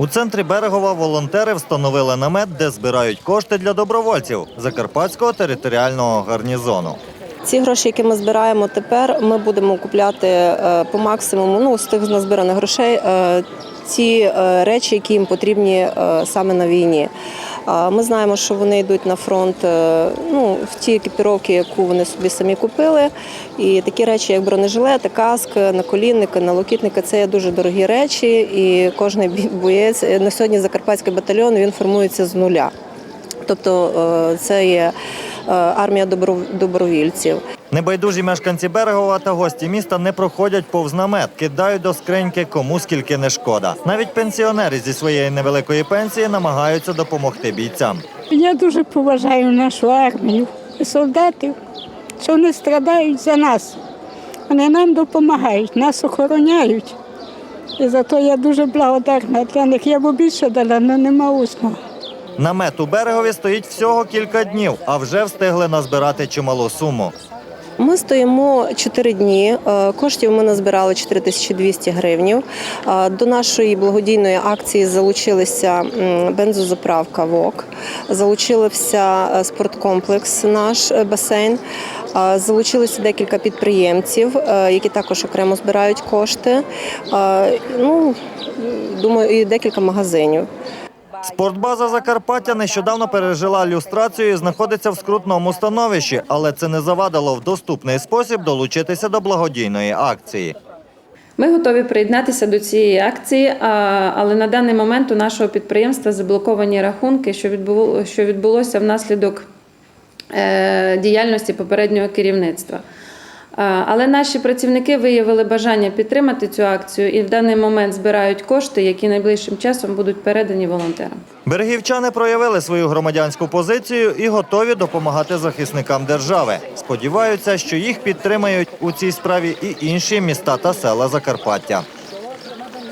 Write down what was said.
У центрі Берегова волонтери встановили намет, де збирають кошти для добровольців Закарпатського територіального гарнізону. Ці гроші, які ми збираємо тепер, ми будемо купляти е, по максимуму ну, з тих назбираних грошей е, ті е, речі, які їм потрібні е, саме на війні. Ми знаємо, що вони йдуть на фронт е, ну, в ті екіпіровки, яку вони собі самі купили. І такі речі, як бронежилети, каск, наколінники, налокітники це є дуже дорогі речі. І кожен боєць е, на сьогодні Закарпатський батальйон він формується з нуля. Тобто е, це є е, армія добро- добровільців. Небайдужі мешканці Берегова та гості міста не проходять повз намет, кидають до скриньки кому скільки не шкода. Навіть пенсіонери зі своєї невеликої пенсії намагаються допомогти бійцям. Я дуже поважаю нашу армію і солдатів, що вони страдають за нас. Вони нам допомагають, нас охороняють. І за то я дуже благодарна для них. Я б більше дала, але нема усного. Намет у берегові стоїть всього кілька днів, а вже встигли назбирати чималу суму. Ми стоїмо 4 дні. Е, Коштів ми назбирали 4200 гривнів. Е, До нашої благодійної акції залучилися бензозаправка ВОК, залучився е, спорткомплекс, наш е, басейн. Залучилися декілька підприємців, які також окремо збирають кошти. Ну, думаю, і декілька магазинів. Спортбаза Закарпаття нещодавно пережила люстрацію і знаходиться в скрутному становищі, але це не завадило в доступний спосіб долучитися до благодійної акції. Ми готові приєднатися до цієї акції, але на даний момент у нашого підприємства заблоковані рахунки, що відбуло- відбулося внаслідок е, діяльності попереднього керівництва. А, Але наші працівники виявили бажання підтримати цю акцію і в даний момент збирають кошти, які найближчим часом будуть передані волонтерам. Берегівчани проявили свою громадянську позицію і готові допомагати захисникам держави. Сподіваються, що їх підтримають у цій справі і інші міста та села Закарпаття.